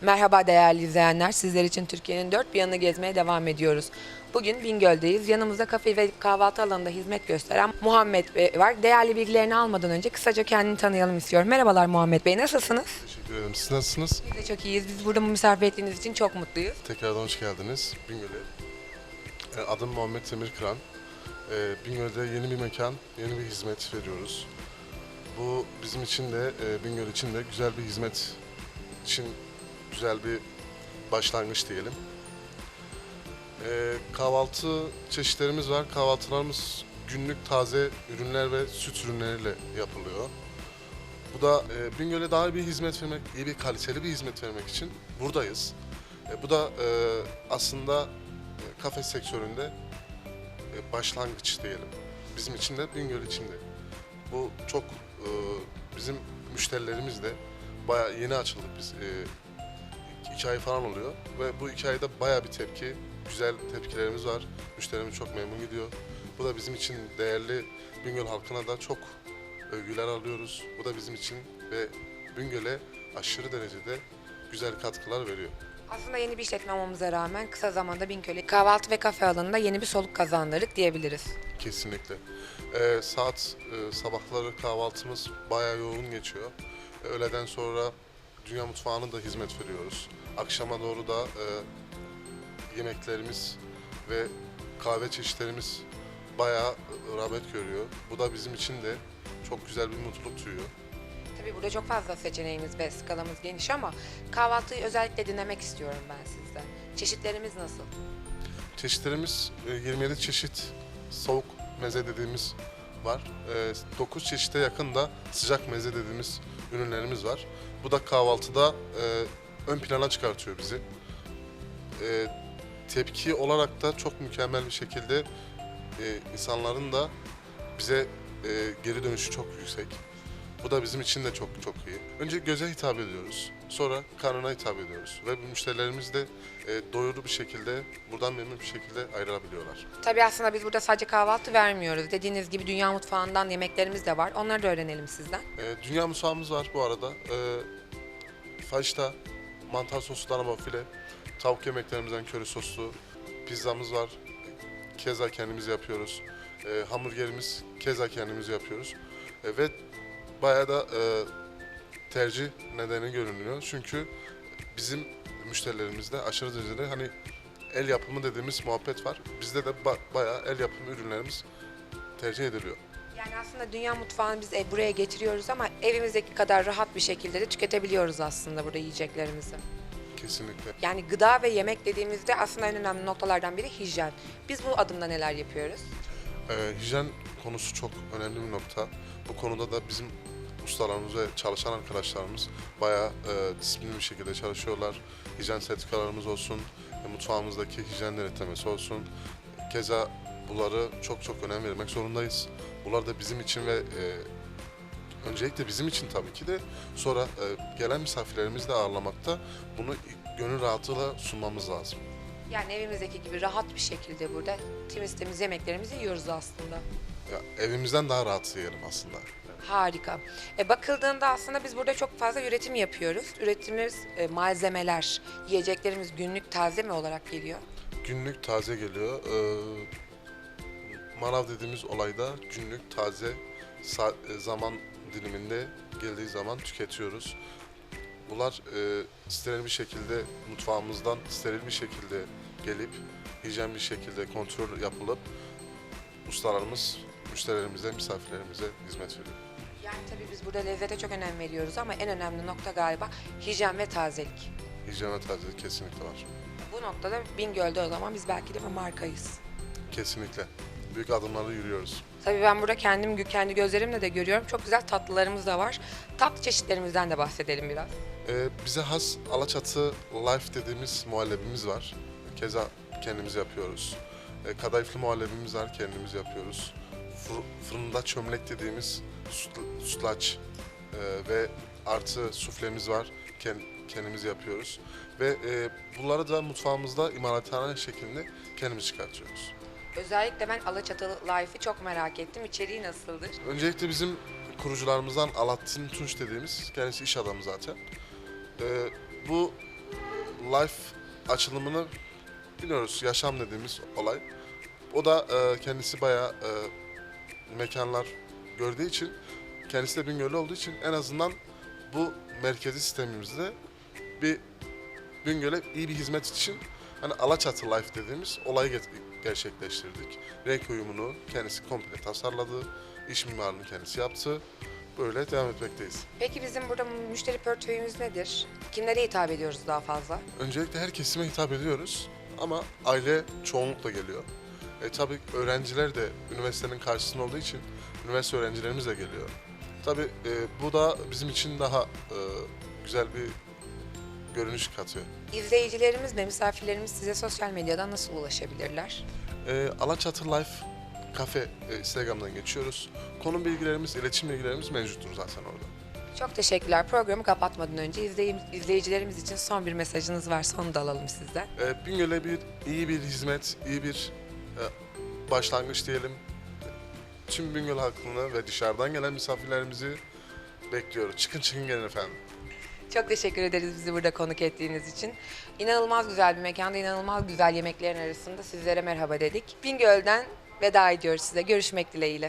Merhaba değerli izleyenler. Sizler için Türkiye'nin dört bir yanını gezmeye devam ediyoruz. Bugün Bingöl'deyiz. Yanımızda kafe ve kahvaltı alanında hizmet gösteren Muhammed Bey var. Değerli bilgilerini almadan önce kısaca kendini tanıyalım istiyorum. Merhabalar Muhammed Bey. Nasılsınız? Teşekkür ederim. Siz nasılsınız? Biz de çok iyiyiz. Biz burada misafir ettiğiniz için çok mutluyuz. Tekrardan hoş geldiniz Bingöl'e. E, Adım Muhammed Temir Kıran. E, Bingöl'de yeni bir mekan, yeni bir hizmet veriyoruz. Bu bizim için de, e, Bingöl için de güzel bir hizmet için güzel bir başlangıç diyelim. E, Kahvaltı çeşitlerimiz var. Kahvaltılarımız günlük taze ürünler ve süt ürünleriyle yapılıyor. Bu da e, Bingöl'e daha iyi bir hizmet vermek, iyi bir kaliteli bir hizmet vermek için buradayız. E, bu da e, aslında e, kafe sektöründe e, başlangıç diyelim. Bizim için de Bingöl için de. Bu çok e, bizim müşterilerimiz de bayağı yeni açıldık biz. E, iki ay falan oluyor ve bu iki ayda bayağı bir tepki, güzel tepkilerimiz var. Müşterimiz çok memnun gidiyor. Bu da bizim için değerli Bingöl halkına da çok övgüler alıyoruz. Bu da bizim için ve Bingöl'e aşırı derecede güzel katkılar veriyor. Aslında yeni bir işletme olmamıza rağmen kısa zamanda Bingöl'e kahvaltı ve kafe alanında yeni bir soluk kazandırdık diyebiliriz. Kesinlikle. Ee, saat e, sabahları kahvaltımız bayağı yoğun geçiyor. Öğleden sonra dünya mutfağına da hizmet veriyoruz. Akşama doğru da e, yemeklerimiz ve kahve çeşitlerimiz bayağı e, rağbet görüyor. Bu da bizim için de çok güzel bir mutluluk duyuyor. Tabii burada çok fazla seçeneğimiz ve skalamız geniş ama kahvaltıyı özellikle dinlemek istiyorum ben sizden. Çeşitlerimiz nasıl? Çeşitlerimiz e, 27 çeşit soğuk meze dediğimiz var. 9 çeşite yakın da sıcak meze dediğimiz ürünlerimiz var. Bu da kahvaltıda e, ön plana çıkartıyor bizi. E, Tepki olarak da çok mükemmel bir şekilde e, insanların da bize e, geri dönüşü çok yüksek. Bu da bizim için de çok çok iyi. Önce göze hitap ediyoruz. Sonra karnına hitap ediyoruz. Ve müşterilerimiz de e, doyurulu bir şekilde, buradan memnun bir şekilde ayrılabiliyorlar. Tabii aslında biz burada sadece kahvaltı vermiyoruz. Dediğiniz gibi dünya mutfağından yemeklerimiz de var. Onları da öğrenelim sizden. E, dünya mutfağımız var bu arada. E, fajita, mantar soslu dana file, tavuk yemeklerimizden köri soslu, pizzamız var. Keza kendimiz yapıyoruz. E, hamburgerimiz keza kendimiz yapıyoruz. E, ve bayağı da e, tercih nedeni görünüyor. Çünkü bizim müşterilerimizde aşırı derecede hani el yapımı dediğimiz muhabbet var. Bizde de ba- bayağı el yapımı ürünlerimiz tercih ediliyor. Yani aslında dünya mutfağını biz e, buraya getiriyoruz ama evimizdeki kadar rahat bir şekilde de tüketebiliyoruz aslında burada yiyeceklerimizi. Kesinlikle. Yani gıda ve yemek dediğimizde aslında en önemli noktalardan biri hijyen. Biz bu adımda neler yapıyoruz? Ee, hijyen konusu çok önemli bir nokta. Bu konuda da bizim ustalarımız ve çalışan arkadaşlarımız bayağı e, disiplinli bir şekilde çalışıyorlar. Hijyen sertifikalarımız olsun, e, mutfağımızdaki hijyen denetlemesi olsun. Keza bunları çok çok önem vermek zorundayız. Bunlar da bizim için ve e, öncelikle bizim için tabii ki de sonra e, gelen misafirlerimizi de ağırlamakta bunu gönül rahatlığıyla sunmamız lazım. Yani evimizdeki gibi rahat bir şekilde burada temiz temiz yemeklerimizi yiyoruz aslında. Ya, evimizden daha rahat yiyelim aslında. Harika. E, bakıldığında aslında biz burada çok fazla üretim yapıyoruz. Üretimimiz e, malzemeler, yiyeceklerimiz günlük taze mi olarak geliyor? Günlük taze geliyor. Ee, manav dediğimiz olayda günlük taze sa- e, zaman diliminde geldiği zaman tüketiyoruz. Bunlar e, steril bir şekilde mutfağımızdan steril bir şekilde gelip hijyen bir şekilde kontrol yapılıp ustalarımız müşterilerimize, misafirlerimize hizmet veriyor. Yani tabii biz burada lezzete çok önem veriyoruz ama en önemli nokta galiba hijyen ve tazelik. Hijyen ve tazelik kesinlikle var. Bu noktada Bingöl'de o zaman biz belki de bir markayız. Kesinlikle. Büyük adımlarla yürüyoruz. Tabii ben burada kendim kendi gözlerimle de görüyorum. Çok güzel tatlılarımız da var. Tatlı çeşitlerimizden de bahsedelim biraz. Ee, bize has Alaçatı Life dediğimiz muhallebimiz var. Keza kendimiz yapıyoruz. Ee, kadayıflı muhallebimiz var, kendimiz yapıyoruz. Fır- fırında çömlek dediğimiz süt- sütlaç e, ve artı suflemiz var, Ken- kendimiz yapıyoruz. Ve e, bunları da mutfağımızda imalathane şeklinde kendimiz çıkartıyoruz. Özellikle ben Alaçatılı Life'ı çok merak ettim. İçeriği nasıldır? Öncelikle bizim kurucularımızdan Alaaddin Tunç dediğimiz, kendisi iş adamı zaten. Ee, bu life açılımını biliyoruz. Yaşam dediğimiz olay. O da e, kendisi bayağı e, mekanlar gördüğü için, kendisi de Bingöl'lü olduğu için en azından bu merkezi sistemimizde bir Bingöl'e iyi bir hizmet için hani Alaçatı Life dediğimiz olayı get- gerçekleştirdik. Renk uyumunu kendisi komple tasarladı, iş mimarını kendisi yaptı. Böyle devam etmekteyiz. Peki bizim burada müşteri portföyümüz nedir? Kimlere hitap ediyoruz daha fazla? Öncelikle her kesime hitap ediyoruz ama aile çoğunlukla geliyor. E tabii öğrenciler de üniversitenin karşısında olduğu için üniversite öğrencilerimiz de geliyor. Tabii e, bu da bizim için daha e, güzel bir görünüş katıyor. İzleyicilerimiz ve misafirlerimiz size sosyal medyadan nasıl ulaşabilirler? E, Alaçatı Life Cafe e, Instagram'dan geçiyoruz. Konum bilgilerimiz, iletişim bilgilerimiz mevcuttur zaten orada. Çok teşekkürler. Programı kapatmadan önce izleyim- izleyicilerimiz için son bir mesajınız varsa onu da alalım sizden. E, Bingöl'e bir iyi bir hizmet, iyi bir e, başlangıç diyelim. Tüm Bingöl halkını ve dışarıdan gelen misafirlerimizi bekliyoruz. Çıkın çıkın gelin efendim. Çok teşekkür ederiz bizi burada konuk ettiğiniz için. İnanılmaz güzel bir mekanda, inanılmaz güzel yemeklerin arasında sizlere merhaba dedik. Bingöl'den veda ediyoruz size. Görüşmek dileğiyle.